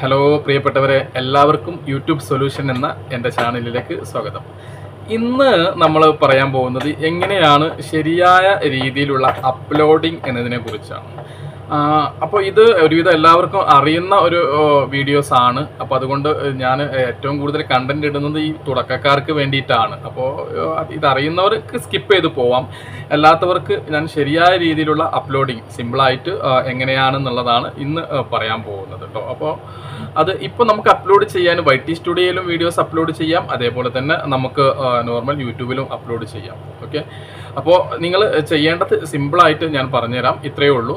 Hello പ്രിയപ്പെട്ടവരെ എല്ലാവർക്കും YouTube solution എന്ന എന്റെ ചാനലിലേക്ക് സ്വാഗതം. ഇന്ന് നമ്മൾ പറയാൻ പോകുന്നത് എങ്ങനെയാണ് ശരിയായ രീതിയിലുള്ള അപ്ലോഡിംഗ് എന്നതിനെ കുറിച്ചാണ് അപ്പോൾ ഇത് ഒരുവിധം എല്ലാവർക്കും അറിയുന്ന ഒരു വീഡിയോസ് ആണ്. അപ്പോൾ അതുകൊണ്ട് ഞാൻ ഏറ്റവും കൂടുതൽ കണ്ടന്റ് ഇടുന്നത് ഈ തുടക്കക്കാർക്ക് വേണ്ടിയിട്ടാണ്. അപ്പോൾ ഇത് അറിയുന്നവർക്ക് സ്കിപ്പ് ചെയ്ത് പോവാം. അല്ലാത്തവർക്ക് ഞാൻ ശരിയായ രീതിയിലുള്ള അപ്ലോഡിങ് സിമ്പിളായിട്ട് എങ്ങനെയാണെന്നുള്ളതാണ് ഇന്ന് പറയാൻ പോകുന്നത് കേട്ടോ അപ്പോൾ അത് ഇപ്പോൾ നമുക്ക് അപ്ലോഡ് ചെയ്യാൻ വൈ ടി സ്റ്റുഡിയോയിലും വീഡിയോസ് അപ്ലോഡ് ചെയ്യാം. അതേപോലെ തന്നെ നമുക്ക് നോർമൽ യൂട്യൂബിലും അപ്ലോഡ് ചെയ്യാം. ഓക്കെ അപ്പോൾ നിങ്ങൾ ചെയ്യേണ്ടത് സിമ്പിളായിട്ട് ഞാൻ പറഞ്ഞുതരാം. ഇത്രയേ ഉള്ളൂ.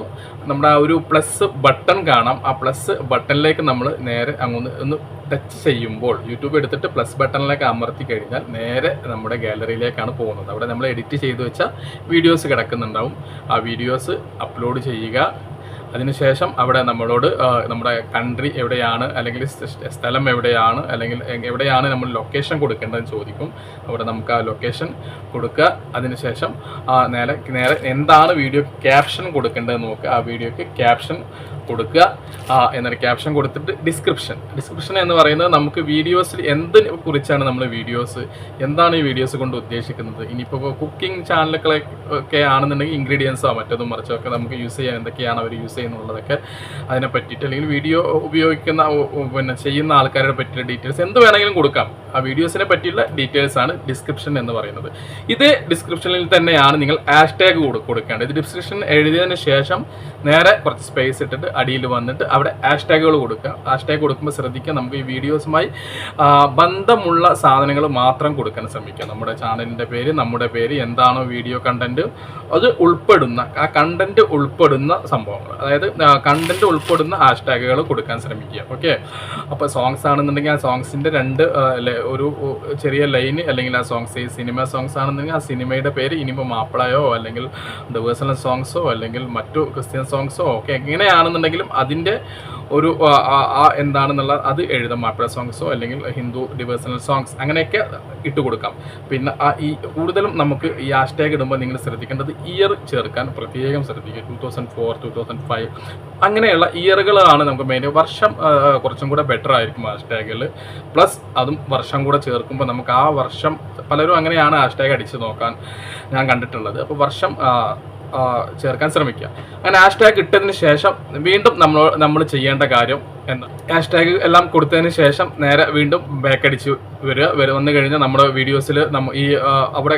നമ്മുടെ ആ ഒരു പ്ലസ് ബട്ടൺ കാണാം. ആ പ്ലസ് ബട്ടണിലേക്ക് നമ്മൾ നേരെ അങ്ങോട്ട് ഒന്ന് ടച്ച് ചെയ്യുമ്പോൾ യൂട്യൂബ് എടുത്തിട്ട് പ്ലസ് ബട്ടണിലേക്ക് അമർത്തി കഴിഞ്ഞാൽ നേരെ നമ്മുടെ ഗാലറിയിലേക്കാണ് പോകുന്നത്. അവിടെ നമ്മൾ എഡിറ്റ് ചെയ്ത് വെച്ച വീഡിയോസ് കിടക്കുന്നുണ്ടാവും. ആ വീഡിയോസ് അപ്ലോഡ് ചെയ്യുക. അതിനുശേഷം അവിടെ നമ്മളോട് നമ്മുടെ കൺട്രി എവിടെയാണ് അല്ലെങ്കിൽ സ്ഥലം എവിടെയാണ് അല്ലെങ്കിൽ എവിടെയാണ് നമ്മൾ ലൊക്കേഷൻ കൊടുക്കേണ്ടതെന്ന് ചോദിക്കും. അവിടെ നമുക്ക് ആ ലൊക്കേഷൻ കൊടുക്കുക. അതിനുശേഷം നേരെ നേരെ എന്താണ് വീഡിയോ ക്യാപ്ഷൻ കൊടുക്കേണ്ടതെന്ന് നോക്കുക. ആ വീഡിയോക്ക് ക്യാപ്ഷൻ കൊടുക്കുക. എന്നൊരു ക്യാപ്ഷൻ കൊടുത്തിട്ട് ഡിസ്ക്രിപ്ഷൻ ഡിസ്ക്രിപ്ഷൻ എന്ന് പറയുന്നത് നമുക്ക് വീഡിയോസിൽ എന്തിനെ കുറിച്ചാണ് നമ്മൾ വീഡിയോസ് എന്താണ് ഈ വീഡിയോസ് കൊണ്ട് ഉദ്ദേശിക്കുന്നത്? ഇനിയിപ്പോൾ കുക്കിംഗ് ചാനലുകളെ ഒക്കെ ആണെന്നുണ്ടെങ്കിൽ ഇൻഗ്രീഡിയൻസോ മറ്റതും മറിച്ചോ ഒക്കെ നമുക്ക് യൂസ് ചെയ്യാൻ എന്തൊക്കെയാണ് അവർ യൂസ് ചെയ്യുന്നുള്ളതൊക്കെ അതിനെ പറ്റിയിട്ട് അല്ലെങ്കിൽ വീഡിയോ ഉപയോഗിക്കുന്ന പിന്നെ ചെയ്യുന്ന ആൾക്കാരെ പറ്റിയുള്ള ഡീറ്റെയിൽസ് എന്ത് വേണമെങ്കിലും കൊടുക്കാം. ആ വീഡിയോസിനെ പറ്റിയുള്ള ഡീറ്റെയിൽസ് ആണ് ഡിസ്ക്രിപ്ഷൻ എന്ന് പറയുന്നത്. ഇതേ ഡിസ്ക്രിപ്ഷനിൽ തന്നെയാണ് നിങ്ങൾ ഹാഷ്ടാഗ് കൊടുക്കേണ്ടത്. ഇത് ഡിസ്ക്രിപ്ഷൻ എഴുതിയതിന് ശേഷം നേരെ കുറച്ച് സ്പേസ് ഇട്ടിട്ട് അടിയിൽ വന്നിട്ട് അവിടെ ഹാഷ്ടാഗുകൾ കൊടുക്കുക. ഹാഷ്ടാഗ് കൊടുക്കുമ്പോൾ ശ്രദ്ധിക്കുക നമുക്ക് ഈ വീഡിയോസുമായി ബന്ധമുള്ള സാധനങ്ങൾ മാത്രം കൊടുക്കാൻ ശ്രമിക്കുക. നമ്മുടെ ചാനലിന്റെ പേര് നമ്മുടെ പേര് എന്താണോ വീഡിയോ കണ്ടന്റ് അത് ഉൾപ്പെടുന്ന ആ കണ്ടന്റ് ഉൾപ്പെടുന്ന സംഭവങ്ങൾ. അതായത് കണ്ടന്റ് ഉൾപ്പെടുന്ന ഹാഷ്ടാഗുകൾ കൊടുക്കാൻ ശ്രമിക്കുക. ഓക്കെ? അപ്പോൾ സോങ്സ് ആണെന്നുണ്ടെങ്കിൽ ആ സോങ്സിന്റെ രണ്ട് ഒരു ചെറിയ ലൈൻ അല്ലെങ്കിൽ ആ സോങ്സ് ഈ സിനിമ സോങ്സ് ആണെന്നുണ്ടെങ്കിൽ ആ സിനിമയുടെ പേര് ഇനിയിപ്പോൾ മാപ്പിളയോ അല്ലെങ്കിൽ ഡിവേഴ്സണൽ സോങ്സോ അല്ലെങ്കിൽ മറ്റു ക്രിസ്ത്യൻ സോങ്സോ ഒക്കെ എങ്ങനെയാണെന്നുണ്ടെങ്കിലും അതിന്റെ ഒരു എന്താണെന്നുള്ള അത് എഴുതാം മാപ്പിള സോങ്സോ അല്ലെങ്കിൽ ഹിന്ദു ഡിവേഴ്സണൽ സോങ്സ് അങ്ങനെയൊക്കെ ഇട്ട് കൊടുക്കാം. പിന്നെ ഈ കൂടുതലും നമുക്ക് ഈ ഹാഷ്ടാഗ് ഇടുമ്പോൾ നിങ്ങൾ ശ്രദ്ധിക്കേണ്ടത് ഇയർ ചേർക്കാൻ പ്രത്യേകം ശ്രദ്ധിക്കുക. Two thousand four two thousand five അങ്ങനെയുള്ള ഇയറുകളാണ് നമുക്ക് മെയിൻ വർഷം കുറച്ചും കൂടെ ബെറ്റർ ആയിരിക്കും ഹാഷ്ടാഗിൽ പ്ലസ് അതും വർഷം കൂടെ ചേർക്കുമ്പോൾ നമുക്ക് ആ വർഷം പലരും അങ്ങനെയാണ് ഹാഷ്ടാഗ് അടിച്ച് നോക്കാൻ ഞാൻ കണ്ടിട്ടുള്ളത്. അപ്പോൾ വർഷം ചേർക്കാൻ ശ്രമിക്കുക. അങ്ങനെ ഹാഷ്ടാഗ് ഇട്ടതിന് ശേഷം വീണ്ടും നമ്മൾ നമ്മൾ ചെയ്യേണ്ട കാര്യം എന്താ ഹാഷ്ടാഗ് എല്ലാം കൊടുത്തതിന് ശേഷം നേരെ വീണ്ടും ബാക്ക് അടിച്ച് വരിക. വരെ വന്നു കഴിഞ്ഞാൽ നമ്മുടെ വീഡിയോസിൽ നമ്മ ഈ അവിടെ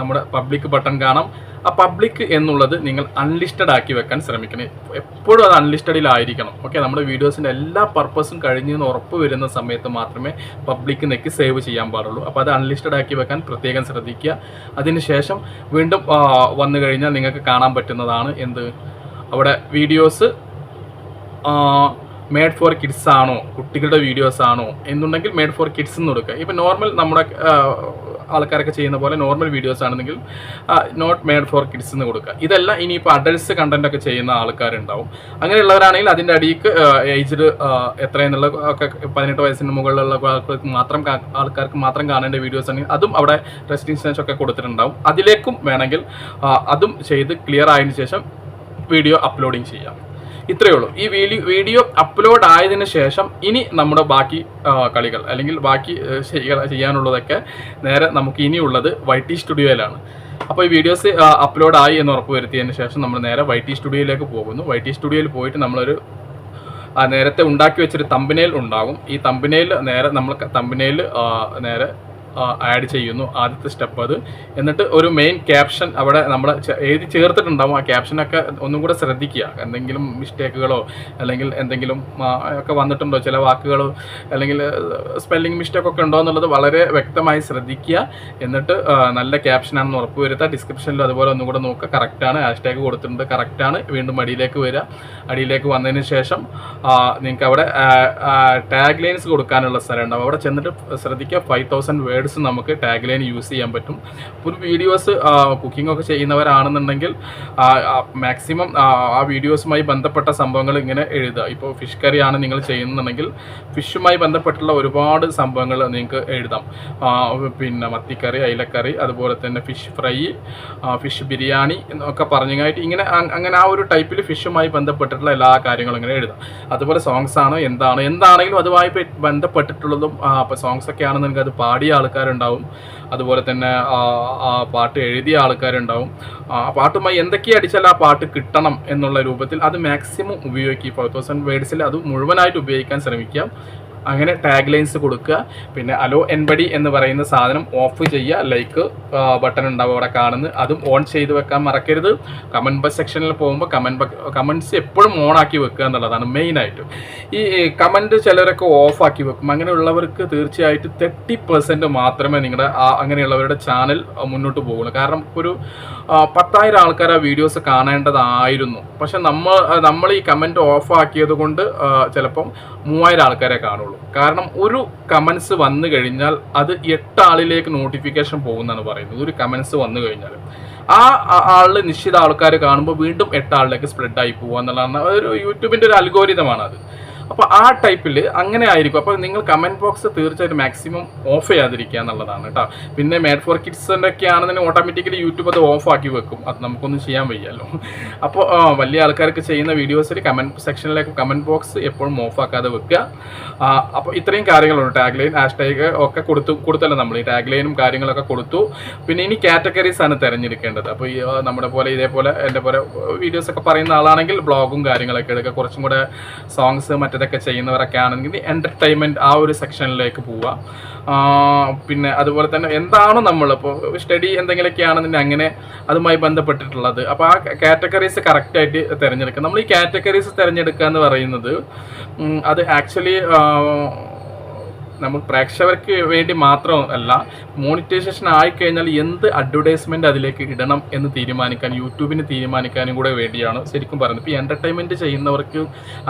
നമ്മുടെ പബ്ലിക് ബട്ടൺ കാണാം. ആ പബ്ലിക് എന്നുള്ളത് നിങ്ങൾ അൺലിസ്റ്റഡ് ആക്കി വെക്കാൻ ശ്രമിക്കണം. എപ്പോഴും അത് അൺലിസ്റ്റഡിലായിരിക്കണം ഓക്കെ നമ്മുടെ വീഡിയോസിന്റെ എല്ലാ പർപ്പസും കഴിഞ്ഞു എന്ന് ഉറപ്പ് വരുന്ന സമയത്ത് മാത്രമേ പബ്ലിക് നെക്ക് സേവ് ചെയ്യാൻ പാടുള്ളൂ. അപ്പോൾ അത് അൺലിസ്റ്റഡ് ആക്കി വെക്കാൻ പ്രത്യേകം ശ്രദ്ധിക്കുക. അതിനുശേഷം വീണ്ടും വന്നു കഴിഞ്ഞാൽ നിങ്ങൾക്ക് കാണാൻ പറ്റുന്നതാണ് എന്ത്? അവിടെ വീഡിയോസ് മേഡ് ഫോർ കിഡ്സ് ആണോ? കുട്ടികളുടെ വീഡിയോസ് ആണോ? എന്നുണ്ടെങ്കിൽ മേഡ് ഫോർ കിഡ്സ് എന്ന് കൊടുക്കുക. ഇപ്പം നോർമൽ നമ്മുടെ ആൾക്കാരൊക്കെ ചെയ്യുന്ന പോലെ നോർമൽ വീഡിയോസ് ആണെങ്കിൽ നോട്ട് മേഡ് ഫോർ കിഡ്സ് എന്ന് കൊടുക്കുക. ഇതെല്ലാം ഇനിയിപ്പോൾ അഡൽട്സ് കണ്ടന്റ് ഒക്കെ ചെയ്യുന്ന ആൾക്കാരുണ്ടാവും. അങ്ങനെയുള്ളവരാണെങ്കിൽ അതിന്റെ അടിയിക്ക് ഏജ്ഡ് എത്രയെന്നുള്ള ഒക്കെ പതിനെട്ട് വയസ്സിന് മുകളിലുള്ള ആൾക്കാർക്ക് മാത്രം ആൾക്കാർക്ക് മാത്രം കാണേണ്ട വീഡിയോസ് ആണെങ്കിൽ അതും അവിടെ റെസ്ട്രിക്ഷൻസ് ഒക്കെ കൊടുത്തിട്ടുണ്ടാവും. അതിലേക്കും വേണമെങ്കിൽ അതും ചെയ്ത് ക്ലിയർ ആയതിനു ശേഷം വീഡിയോ അപ്ലോഡിങ് ചെയ്യാം. ഇത്രയേ ഉള്ളൂ. ഈ വീഡിയോ വീഡിയോ അപ്ലോഡ് ആയതിനു ശേഷം ഇനി നമ്മുടെ ബാക്കി കളികൾ അല്ലെങ്കിൽ ബാക്കി ചെയ്യാനുള്ളതൊക്കെ നേരെ നമുക്ക് ഇനിയുള്ളത് വൈ ടി സ്റ്റുഡിയോയിലാണ് അപ്പോൾ ഈ വീഡിയോസ് അപ്ലോഡ് ആയി എന്ന് ഉറപ്പ് വരുത്തിയതിന് ശേഷം നമ്മൾ നേരെ വൈ ടി സ്റ്റുഡിയോയിലേക്ക് പോകുന്നു. വൈ ടി സ്റ്റുഡിയോയിൽ പോയിട്ട് നമ്മളൊരു നേരത്തെ ഉണ്ടാക്കി വെച്ചൊരു തമ്പനയിൽ ഉണ്ടാകും. ഈ തമ്പനയിൽ നേരെ നമ്മൾ തമ്പനയിൽ നേരെ ആഡ് ചെയ്യുന്നു. ആദ്യത്തെ സ്റ്റെപ്പ് അത്. എന്നിട്ട് ഒരു മെയിൻ ക്യാപ്ഷൻ അവിടെ നമ്മൾ എഴുതി ചേർത്തിട്ടുണ്ടാവും. ആ ക്യാപ്ഷനൊക്കെ ഒന്നും കൂടെ ശ്രദ്ധിക്കുക. എന്തെങ്കിലും മിസ്റ്റേക്കുകളോ അല്ലെങ്കിൽ എന്തെങ്കിലും ഒക്കെ വന്നിട്ടുണ്ടോ? ചില വാക്കുകളോ അല്ലെങ്കിൽ സ്പെല്ലിംഗ് മിസ്റ്റേക്ക് ഒക്കെ ഉണ്ടോ എന്നുള്ളത് വളരെ വ്യക്തമായി ശ്രദ്ധിക്കുക. എന്നിട്ട് നല്ല ക്യാപ്ഷനാണെന്ന് ഉറപ്പ് വരുത്തുക. ഡിസ്ക്രിപ്ഷനിൽ അതുപോലെ ഒന്നും കൂടെ നോക്കുക. കറക്റ്റാണ് ഹാഷ്ടാഗ് കൊടുത്തിട്ടുണ്ട്. കറക്റ്റാണ് വീണ്ടും അടിയിലേക്ക് വരിക. അടിയിലേക്ക് വന്നതിന് ശേഷം നിങ്ങൾക്ക് അവിടെ ടാഗ് ലൈൻസ് കൊടുക്കാനുള്ള സ്ഥലം ഉണ്ടാവും. അവിടെ ചെന്നിട്ട് ശ്രദ്ധിക്കുക. ഫൈവ് തൗസൻഡ് വേർഡ്സ് നമുക്ക് ടാഗ് ലൈൻ യൂസ് ചെയ്യാൻ പറ്റും. ഒരു വീഡിയോസ് കുക്കിംഗ് ഒക്കെ ചെയ്യുന്നവരാണെന്നുണ്ടെങ്കിൽ മാക്സിമം ആ വീഡിയോസുമായി ബന്ധപ്പെട്ട സംഭവങ്ങൾ ഇങ്ങനെ എഴുതുക. ഇപ്പോൾ ഫിഷ് കറിയാണ് നിങ്ങൾ ചെയ്യുന്നുണ്ടെങ്കിൽ ഫിഷുമായി ബന്ധപ്പെട്ടുള്ള ഒരുപാട് സംഭവങ്ങൾ നിങ്ങൾക്ക് എഴുതാം. പിന്നെ മത്തിക്കറി അയിലക്കറി അതുപോലെ തന്നെ ഫിഷ് ഫ്രൈ ഫിഷ് ബിരിയാണി എന്നൊക്കെ പറഞ്ഞായിട്ട് ഇങ്ങനെ അങ്ങനെ ആ ഒരു ടൈപ്പിൽ ഫിഷുമായി ബന്ധപ്പെട്ടിട്ടുള്ള എല്ലാ കാര്യങ്ങളും ഇങ്ങനെ എഴുതാം. അതുപോലെ സോങ്സ് ആണ് എന്താണ് എന്താണെങ്കിലും അതുമായി ബന്ധപ്പെട്ടിട്ടുള്ളതും അപ്പോൾ സോങ്സ് ഒക്കെ ആണെന്നുണ്ടെങ്കിൽ അത് പാടിയ ആൾക്കാരുണ്ടാവും. അതുപോലെ തന്നെ ആ, പാട്ട് എഴുതിയ ആൾക്കാരുണ്ടാവും. ആ പാട്ടുമായി എന്തൊക്കെ അടിച്ചാൽ ആ പാട്ട് കിട്ടണം എന്നുള്ള രൂപത്തിൽ അത് മാക്സിമം ഉപയോഗിക്കുക. ഫൈവ് തൗസൻഡ് വേർഡ്സിൽ അത് മുഴുവനായിട്ട് ഉപയോഗിക്കാൻ ശ്രമിക്കാം. അങ്ങനെ ടാഗ് ലൈൻസ് കൊടുക്കുക. പിന്നെ അലോ എൻബഡി എന്ന് പറയുന്ന സാധനം ഓഫ് ചെയ്യുക. ലൈക്ക് ബട്ടൺ ഉണ്ടാവും അവിടെ കാണുന്നത് അതും ഓൺ ചെയ്ത് വെക്കാൻ മറക്കരുത്. കമന്റ് ബസ് സെക്ഷനിൽ പോകുമ്പോൾ കമന്റ് കമന്റ്സ് എപ്പോഴും ഓൺ ആക്കി വെക്കുക എന്നുള്ളതാണ് മെയിനായിട്ട് ഈ കമന്റ് ചിലരൊക്കെ ഓഫ് ആക്കി വെക്കും. അങ്ങനെയുള്ളവർക്ക് തീർച്ചയായിട്ടും തേർട്ടി പെർസെന്റ് മാത്രമേ നിങ്ങളുടെ അങ്ങനെയുള്ളവരുടെ ചാനൽ മുന്നോട്ട് പോകുള്ളൂ കാരണം ഒരു പത്തായിരം ആൾക്കാർ ആ വീഡിയോസ് കാണേണ്ടതായിരുന്നു. പക്ഷെ നമ്മൾ നമ്മൾ ഈ കമന്റ് ഓഫ് ആക്കിയത് കൊണ്ട് ചിലപ്പം മൂവായിരം ആൾക്കാരെ കാണുള്ളൂ. കാരണം ഒരു കമൻസ് വന്നു കഴിഞ്ഞാൽ അത് എട്ടാളിലേക്ക് നോട്ടിഫിക്കേഷൻ പോകുന്നതാണ് പറയുന്നത്. ഒരു കമൻസ് വന്നു കഴിഞ്ഞാൽ. ആ ആളിൽ നിശ്ചിത ആൾക്കാർ കാണുമ്പോൾ വീണ്ടും എട്ടാളിലേക്ക് സ്പ്രെഡ് ആയി പോകുക എന്നുള്ളതാണ്. ഒരു യൂട്യൂബിന്റെ ഒരു അൽഗോരിതമാണ് അത്. അപ്പോൾ ആ ടൈപ്പിൽ അങ്ങനെ ആയിരിക്കും. അപ്പോൾ നിങ്ങൾ കമന്റ് ബോക്സ് തീർച്ചയായിട്ടും മാക്സിമം ഓഫ് ചെയ്യാതിരിക്കുക എന്നുള്ളതാണ് കേട്ടോ. പിന്നെ മേഡ് ഫോർ കിഡ്സിന്റെ ഒക്കെ ആണെന്നുണ്ടെങ്കിൽ ഓട്ടോമാറ്റിക്കലി യൂട്യൂബ് അത് ഓഫ് ആക്കി വെക്കും. അത് നമുക്കൊന്നും ചെയ്യാൻ വയ്യല്ലോ. അപ്പോൾ വലിയ ആൾക്കാർക്ക് ചെയ്യുന്ന വീഡിയോസിൽ കമന്റ് സെക്ഷനിലേക്ക് കമന്റ് ബോക്സ് എപ്പോഴും ഓഫ് ആക്കാതെ വെക്കുക. അപ്പോൾ ഇത്രയും കാര്യങ്ങളുണ്ട്. ടാഗ് ലൈൻ ഹാഷ് ടാഗ് ഒക്കെ കൊടുത്തു കൊടുത്തല്ലോ നമ്മൾ. ഈ ടാഗ് ലൈനും കാര്യങ്ങളൊക്കെ കൊടുത്തു. പിന്നെ ഇനി കാറ്റഗറീസ് ആണ് തിരഞ്ഞെടുക്കേണ്ടത്. അപ്പോൾ ഈ നമ്മുടെ പോലെ ഇതേപോലെ എന്റെ പോലെ വീഡിയോസ് ഒക്കെ പറയുന്ന ആളാണെങ്കിൽ ബ്ലോഗും കാര്യങ്ങളൊക്കെ എടുക്കുക. കുറച്ചും കൂടെ സോങ്സ് മറ്റേതൊക്കെ ചെയ്യുന്നവരൊക്കെ ആണെങ്കിൽ എന്റർടൈൻമെന്റ് ആ ഒരു സെക്ഷനിലേക്ക് പോവുക. പിന്നെ അതുപോലെ തന്നെ എന്താണോ നമ്മൾ ഇപ്പോൾ സ്റ്റഡി എന്തെങ്കിലുമൊക്കെ ആണെന്നുണ്ടെങ്കിൽ അങ്ങനെ അതുമായി ബന്ധപ്പെട്ടിട്ടുള്ളത്. അപ്പോൾ ആ കാറ്റഗറീസ് കറക്റ്റായിട്ട് തിരഞ്ഞെടുക്കുക. നമ്മൾ ഈ കാറ്റഗറീസ് തിരഞ്ഞെടുക്കുക എന്ന് പറയുന്നത് അത് ആക്ച്വലി നമ്മൾ പ്രേക്ഷകർക്ക് വേണ്ടി മാത്രമല്ല മോണിറ്റൈസേഷൻ ആയിക്കഴിഞ്ഞാൽ എന്ത് അഡ്വർടൈസ്മെന്റ് അതിലേക്ക് ഇടണം എന്ന് തീരുമാനിക്കാൻ യൂട്യൂബിന് തീരുമാനിക്കാനും കൂടെ വേണ്ടിയാണ് ശരിക്കും പറയുന്നത്. ഇപ്പോൾ എന്റർടൈൻമെന്റ് ചെയ്യുന്നവർക്ക്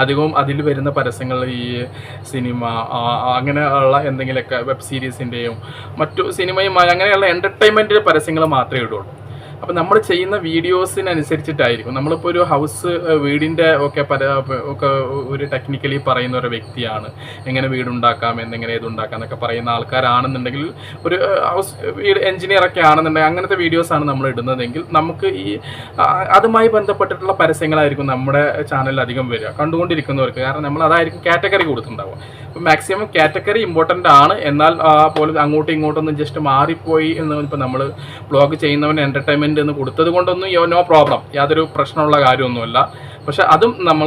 അധികവും അതിൽ വരുന്ന പരസ്യങ്ങൾ ഈ സിനിമ അങ്ങനെയുള്ള എന്തെങ്കിലുമൊക്കെ വെബ് സീരീസിന്റെയും മറ്റു സിനിമയുമായി അങ്ങനെയുള്ള എന്റർടൈൻമെന്റ് പരസ്യങ്ങൾ മാത്രമേ ഇടുള്ളൂ. അപ്പം നമ്മൾ ചെയ്യുന്ന വീഡിയോസിനനുസരിച്ചിട്ടായിരിക്കും. നമ്മളിപ്പോൾ ഒരു ഹൗസ് വീടിന്റെ ഒക്കെ പല ഒക്കെ ഒരു ടെക്നിക്കലി പറയുന്ന ഒരു വ്യക്തിയാണ്. എങ്ങനെ വീടുണ്ടാക്കാം എന്നെങ്ങനെ ഇതുണ്ടാക്കാം എന്നൊക്കെ പറയുന്ന ആൾക്കാരാണെന്നുണ്ടെങ്കിൽ ഒരു ഹൗസ് വീട് എഞ്ചിനീയർ ഒക്കെ ആണെന്നുണ്ടെങ്കിൽ അങ്ങനത്തെ വീഡിയോസാണ് നമ്മൾ ഇടുന്നതെങ്കിൽ നമുക്ക് ഈ അതുമായി ബന്ധപ്പെട്ടിട്ടുള്ള പരസ്യങ്ങളായിരിക്കും നമ്മുടെ ചാനലിൽ അധികം വരിക. കണ്ടുകൊണ്ടിരിക്കുന്നവർക്ക്. കാരണം നമ്മൾ അതായിരിക്കും കാറ്റഗറി കൊടുത്തിട്ടുണ്ടാവുക. അപ്പം മാക്സിമം കാറ്റഗറി ഇമ്പോർട്ടന്റ് ആണ്. എന്നാൽ പോലും അങ്ങോട്ടും ഇങ്ങോട്ടൊന്നും ജസ്റ്റ് മാറിപ്പോയി എന്ന് ഇപ്പം നമ്മൾ ബ്ലോഗ് ചെയ്യുന്നവൻ എന്റർടൈൻമെന്റ് എന്ന് കൊടുത്തത് കൊണ്ടൊന്നും നോ പ്രോബ്ലം യാതൊരു പ്രശ്നമുള്ള കാര്യമൊന്നുമല്ല. പക്ഷെ അതും നമ്മൾ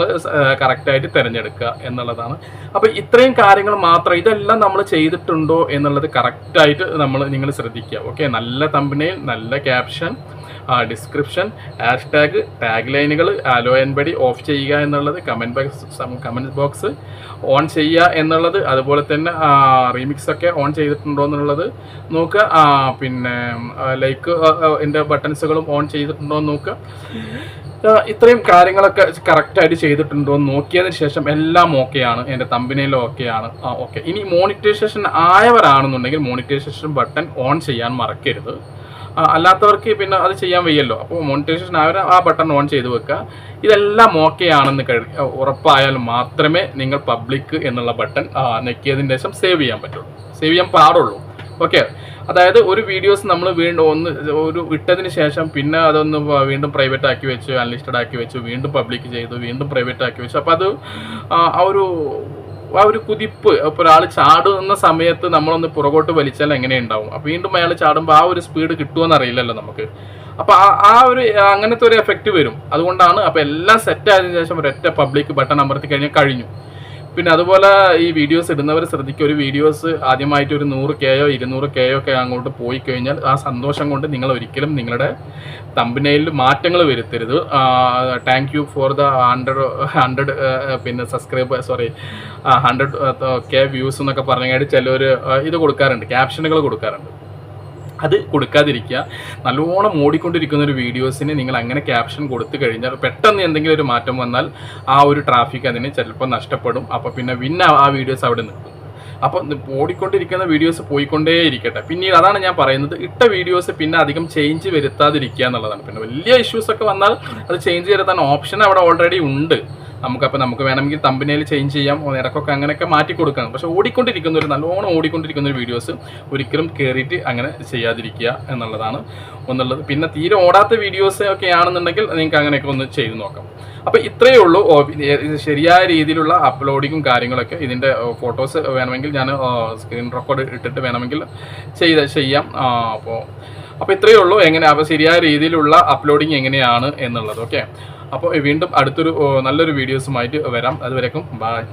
കറക്റ്റായിട്ട് തിരഞ്ഞെടുക്കുക എന്നുള്ളതാണ്. അപ്പോൾ ഇത്രയും കാര്യങ്ങൾ മാത്രം ഇതെല്ലാം നമ്മൾ ചെയ്തിട്ടുണ്ടോ എന്നുള്ളത് കറക്റ്റായിട്ട് നമ്മൾ നിങ്ങൾ ശ്രദ്ധിക്കുക. ഓക്കെ നല്ല തമ്പനയിൽ നല്ല caption description hash tag tag ലൈനുകൾ അലോ എൻബടി ഓഫ് ചെയ്യുക എന്നുള്ളത് comment box comment box on ചെയ്യുക എന്നുള്ളത് അതുപോലെ തന്നെ റീമിക്സ് ഒക്കെ ഓൺ ചെയ്തിട്ടുണ്ടോ എന്നുള്ളത് നോക്കുക. പിന്നെ ലൈക്ക് എന്റെ ബട്ടൺസുകളും ഓൺ ചെയ്തിട്ടുണ്ടോ എന്ന് നോക്കുക. ഇത്രയും കാര്യങ്ങളൊക്കെ കറക്റ്റായിട്ട് ചെയ്തിട്ടുണ്ടോ എന്ന് നോക്കിയതിന് ശേഷം എല്ലാം ഓക്കെയാണ് എന്റെ തമ്പിനയിലും ഓക്കെയാണ് ഓക്കെ ഇനി മോണിറ്റൈസേഷൻ ആയവരാണെന്നുണ്ടെങ്കിൽ മോണിറ്റൈസേഷൻ ബട്ടൺ ഓൺ ചെയ്യാൻ മറക്കരുത്. അല്ലാത്തവർക്ക് പിന്നെ അത് ചെയ്യാൻ വയ്യല്ലോ. അപ്പോൾ മോണിറ്റൈസേഷൻ ആയവർ ആ ബട്ടൺ ഓൺ ചെയ്ത് വെക്കുക. ഇതെല്ലാം ഓക്കെ ആണെന്ന് കഴി ഉറപ്പായാൽ മാത്രമേ നിങ്ങൾ പബ്ലിക് എന്നുള്ള ബട്ടൺ നെക്കിയതിന് ശേഷം സേവ് ചെയ്യാൻ പറ്റുള്ളൂ. സേവ് ചെയ്യാൻ പാടുള്ളൂ. ഓക്കെ അതായത് ഒരു വീഡിയോസ് നമ്മൾ വീണ്ടും ഒന്ന് ഒരു ഇട്ടതിന് ശേഷം പിന്നെ അതൊന്ന് വീണ്ടും പ്രൈവറ്റ് ആക്കി വെച്ച് അൺലിസ്റ്റഡ് ആക്കി വെച്ച് വീണ്ടും പബ്ലിക് ചെയ്തു വീണ്ടും പ്രൈവറ്റ് ആക്കി വെച്ചു. അപ്പോൾ അത് ആ ആ ഒരു ആ ഒരു കുതിപ്പ് ഇപ്പോൾ ഒരാൾ ചാടുന്ന സമയത്ത് നമ്മളൊന്ന് പുറകോട്ട് വലിച്ചാൽ എങ്ങനെ ഉണ്ടാവും അപ്പോൾ വീണ്ടും അയാൾ ചാടുമ്പോൾ ആ ഒരു സ്പീഡ് കിട്ടുമെന്ന് അറിയില്ലല്ലോ നമുക്ക്. അപ്പോൾ ആ ഒരു അങ്ങനത്തെ ഒരു എഫക്റ്റ് വരും. അതുകൊണ്ടാണ് അപ്പോൾ എല്ലാം സെറ്റ് ആയതിനു ശേഷം ഒരൊറ്റ പബ്ലിക് ബട്ടൺ അമർത്തി കഴിഞ്ഞാൽ കഴിഞ്ഞു. പിന്നെ അതുപോലെ ഈ വീഡിയോസ് ഇടുന്നവർ ശ്രദ്ധിക്കുക. ഒരു വീഡിയോസ് ആദ്യമായിട്ട് ഒരു നൂറ് കെയോ ഇരുന്നൂറ് കെയോ ഒക്കെ അങ്ങോട്ട് പോയി കഴിഞ്ഞാൽ ആ സന്തോഷം കൊണ്ട് നിങ്ങൾ ഒരിക്കലും നിങ്ങളുടെ തമ്പനയിൽ മാറ്റങ്ങൾ വരുത്തരുത്. Thank you for the hundred hundred പിന്നെ subscribe sorry hundred K views എന്നൊക്കെ പറഞ്ഞു കഴിഞ്ഞാൽ ചിലർ ഇത് കൊടുക്കാറുണ്ട്. ക്യാപ്ഷനുകൾ കൊടുക്കാറുണ്ട്. അത് കൊടുക്കാതിരിക്കുക. നല്ലോണം ഓടിക്കൊണ്ടിരിക്കുന്ന ഒരു വീഡിയോസിന് നിങ്ങൾ അങ്ങനെ ക്യാപ്ഷൻ കൊടുത്തു കഴിഞ്ഞാൽ പെട്ടെന്ന് എന്തെങ്കിലും ഒരു മാറ്റം വന്നാൽ ആ ഒരു ട്രാഫിക് അതിന് ചിലപ്പോൾ നഷ്ടപ്പെടും. അപ്പോൾ പിന്നെ വിന്ന ആ വീഡിയോസ് അവിടെ നിൽക്കും. അപ്പോൾ ഓടിക്കൊണ്ടിരിക്കുന്ന വീഡിയോസ് പോയിക്കൊണ്ടേ ഇരിക്കട്ടെ പിന്നീട് അതാണ് ഞാൻ പറയുന്നത്. ഇട്ട വീഡിയോസ് പിന്നെ അധികം ചേഞ്ച് വരുത്താതിരിക്കുക എന്നുള്ളതാണ്. പിന്നെ വലിയ ഇഷ്യൂസൊക്കെ വന്നാൽ അത് ചേഞ്ച് വരുത്താൻ ഓപ്ഷൻ അവിടെ ഓൾറെഡി ഉണ്ട്. നമുക്കപ്പോൾ നമുക്ക് വേണമെങ്കിൽ തമ്പനയിൽ ചേഞ്ച് ചെയ്യാം ഇടക്കൊക്കെ അങ്ങനെയൊക്കെ മാറ്റി കൊടുക്കണം. പക്ഷേ ഓടിക്കൊണ്ടിരിക്കുന്ന ഒരു നല്ലോണം ഓടിക്കൊണ്ടിരിക്കുന്ന ഒരു വീഡിയോസ് ഒരിക്കലും കയറിയിട്ട് അങ്ങനെ ചെയ്യാതിരിക്കുക എന്നുള്ളതാണ് ഒന്നുള്ളത്. പിന്നെ തീരെ ഓടാത്ത വീഡിയോസ് ഒക്കെ ആണെന്നുണ്ടെങ്കിൽ നിങ്ങൾക്ക് അങ്ങനെയൊക്കെ ഒന്ന് ചെയ്ത് നോക്കാം. അപ്പോൾ ഇത്രയേ ഉള്ളൂ. ശരിയായ രീതിയിലുള്ള അപ്ലോഡിങ്ങും കാര്യങ്ങളൊക്കെ ഇതിന്റെ ഫോട്ടോസ് വേണമെങ്കിൽ ഞാൻ സ്ക്രീൻ റെക്കോർഡ് ഇട്ടിട്ട് വേണമെങ്കിൽ ചെയ്ത് ചെയ്യാം. അപ്പോൾ അപ്പോൾ ഇത്രയേ ഉള്ളൂ. എങ്ങനെ അപ്പോൾ ശരിയായ രീതിയിലുള്ള അപ്ലോഡിങ് എങ്ങനെയാണ് എന്നുള്ളത്. ഓക്കെ? അപ്പോൾ വീണ്ടും അടുത്തൊരു നല്ലൊരു വീഡിയോസുമായിട്ട് വരാം. അതുവരേക്കും ബൈ